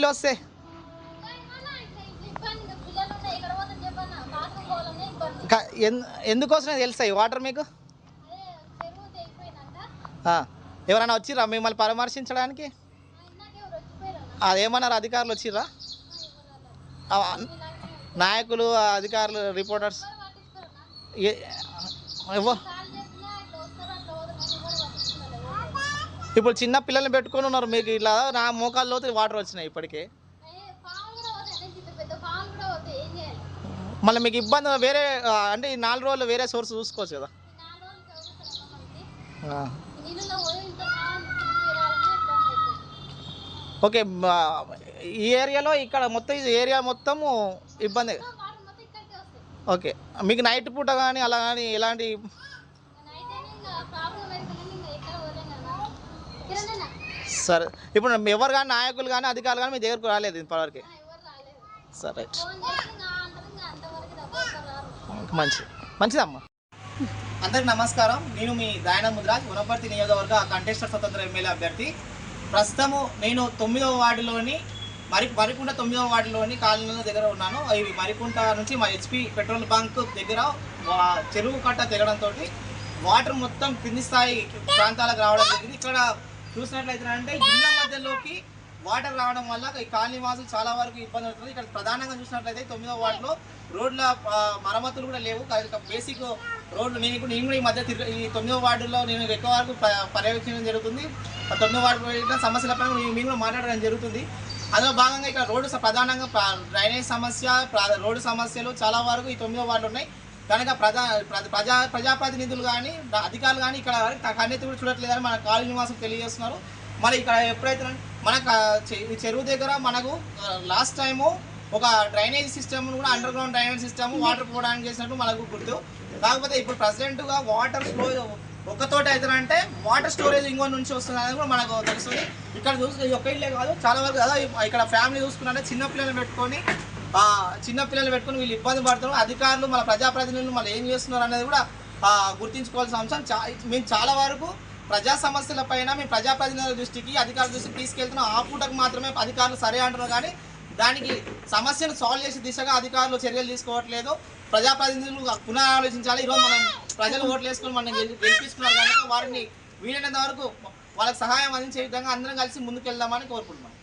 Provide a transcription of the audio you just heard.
నీళ్ళు వస్తే ఎందుకోసమే తెలుస్తాయి వాటర్ మీకు? ఎవరైనా వచ్చిర్రా మిమ్మల్ని పరామర్శించడానికి? అదేమన్నారు అధికారులు వచ్చిర్రా? నాయకులు అధికారులు రిపోర్టర్స్? ఏ- ఇప్పుడు చిన్న పిల్లల్ని పెట్టుకొని ఉన్నారు మీకు ఇలా నా మోకాల్లో వాటర్ వచ్చినాయి ఇప్పటికే. మళ్ళీ మీకు ఇబ్బంది వేరే అంటే ఈ నాలుగు రోజులు వేరే సోర్స్ చూసుకోవచ్చు కదా. ఓకే ఈ ఏరియాలో ఇక్కడ మొత్తం ఈ ఏరియా మొత్తము ఇబ్బంది. ఓకే మీకు నైట్ పూట కానీ అలా కానీ ఎలాంటి సరే. ఇప్పుడు ఎవరు కానీ నాయకులు కానీ అధికారులు కానీ మీ దగ్గరకు రాలేదు ఇంతవరకు సరే. రైట్ మంచి మంచిదమ్మా. అందరికి నమస్కారం. నేను మీ దాయన ముద్రాజ్ వనపర్తి నియోజకవర్గ కంటెస్టర్ స్వతంత్ర ఎమ్మెల్యే అభ్యర్థి. ప్రస్తుతము నేను తొమ్మిదవ వార్డులోని మరి మరికుంట తొమ్మిదవ వార్డులోని కాలనీల దగ్గర ఉన్నాను. ఇది మరికుంట నుంచి మా హెచ్పి పెట్రోల్ బంక్ దగ్గర చెరువు కట్ట తెగడంతో వాటర్ మొత్తం కింది స్థాయి ప్రాంతాలకు రావడం జరిగింది. ఇక్కడ చూసినట్లయితే అంటే ఇళ్ళ మధ్యలోకి వాటర్ రావడం వల్ల ఈ కాలనీ వాసులు చాలా వరకు ఇబ్బంది అవుతుంది ఇక్కడ ప్రధానంగా చూసినట్లయితే తొమ్మిదో వార్డులో రోడ్ల మరమ్మతులు కూడా లేవు. బేసిక్ రోడ్లు నేను ఇప్పుడు నేను కూడా ఈ మధ్య తిరుగు ఈ తొమ్మిదో వార్డులో నేను ఎక్కువ వరకు ప- పర్యవేక్షించడం జరుగుతుంది. తొమ్మిదో తొమ్మిదవ వార్డు సమస్యలపై మేము కూడా మాట్లాడడం జరుగుతుంది. అందులో భాగంగా ఇక్కడ రోడ్డు ప్రధానంగా డ్రైనేజ్ సమస్య రోడ్డు సమస్యలు చాలా వరకు ఈ తొమ్మిదో వార్డులు ఉన్నాయి. కనుక ప్రజా ప్ర- ప్రజా ప్రజాప్రతినిధులు కానీ అధికారులు కానీ ఇక్కడ కన్నెత్తి కూడా చూడట్లేదని మన కాలనీ నివాసం తెలియజేస్తున్నారు. మరి ఇక్కడ ఎప్పుడైతే మనకు ఈ చెరువు దగ్గర మనకు లాస్ట్ టైము ఒక డ్రైనేజ్ సిస్టమ్ కూడా under ground drainage system water పోవడానికి చేసినట్టు మనకు గుర్తు. కాకపోతే ఇప్పుడు ప్రెసిడెంట్గా వాటర్ ఫ్లో ఒక్కతోటి అవుతారంటే వాటర్ స్టోరేజ్ ఇంకో నుంచి వస్తుంది అనేది కూడా మనకు తెలుస్తుంది. ఇక్కడ చూసి ఒక ఒక్క ఇల్లే కాదు చాలా వరకు కదా ఇక్కడ ఫ్యామిలీ చూసుకున్నారంటే చిన్న పిల్లలు పెట్టుకొని చిన్నపిల్లలు పెట్టుకుని పెట్టుకొని వీళ్ళు ఇబ్బంది పడుతున్నారు. అధికారులు మన ప్రజాప్రతినిధులు మళ్ళీ ఏం చేస్తున్నారు అనేది కూడా గుర్తించుకోవాల్సిన అంశం. చా మేము చాలా వరకు ప్రజా సమస్యల పైన మేము ప్రజాప్రతినిధుల దృష్టికి అధికారుల దృష్టికి తీసుకెళ్తున్నాం. ఆ పూటకు మాత్రమే అధికారులు సరే అంటున్నారు కానీ దానికి సమస్యను సాల్వ్ చేసే దిశగా అధికారులు చర్యలు తీసుకోవట్లేదు. ప్రజాప్రతినిధులు పునరాలోచించాలి. ఈరోజు మనం ప్రజలు ఓట్లు వేసుకొని మనం గెలి- గెలిపించుకున్నారు కనుక వారిని వీలైనంత వరకు వాళ్ళకి సహాయం అందించే విధంగా అందరం కలిసి ముందుకు వెళ్దామని కోరుకుంటున్నాం.